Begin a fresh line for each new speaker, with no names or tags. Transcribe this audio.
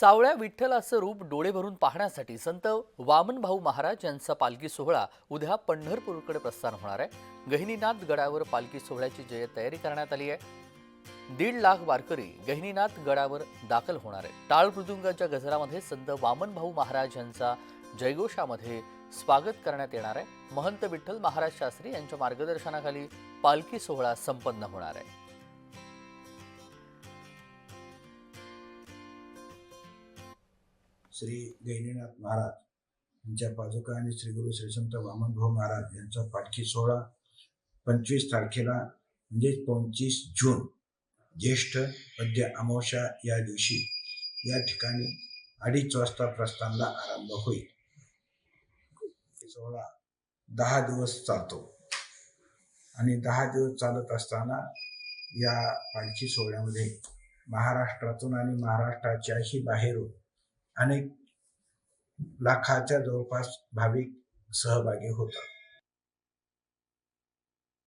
सावळ्या विठ्ठलाचं रूप डोळे भरून पाहण्यासाठी संत वामन भाऊ महाराज यांचा पालखी सोहळा उद्या पंढरपूरकडे प्रस्थान होणार आहे. गहिनीनाथ गडावर पालखी सोहळ्याची जय तयारी करण्यात आली आहे. दीड लाख वारकरी गहिनीनाथ गडावर दाखल होणार आहे टाळ मृदुंगाच्या गजरामध्ये संत वामन भाऊ महाराज यांचा जयघोषामध्ये स्वागत करण्यात येणार आहे. महंत विठ्ठल महाराज शास्त्री यांच्या मार्गदर्शनाखाली पालखी सोहळा संपन्न होणार आहे.
श्री गहिनीनाथ महाराज यांच्या पादुका आणि श्री गुरु श्रीसंत वामनभाऊ महाराज यांचा पालखी सोहळा पंचवीस तारखेला म्हणजेच पंचवीस जून ज्येष्ठ मध्य अमावस्या या दिवशी या ठिकाणी अडीच वाजता प्रस्थानला आरंभ होईल. सोहळा दहा दिवस चालतो. आणि दहा दिवस चालत असताना या पालखी सोहळ्यामध्ये महाराष्ट्रातून आणि महाराष्ट्राच्याही बाहेरून अनेक लाखाच्या जवळपास भाविक सहभागी होतात.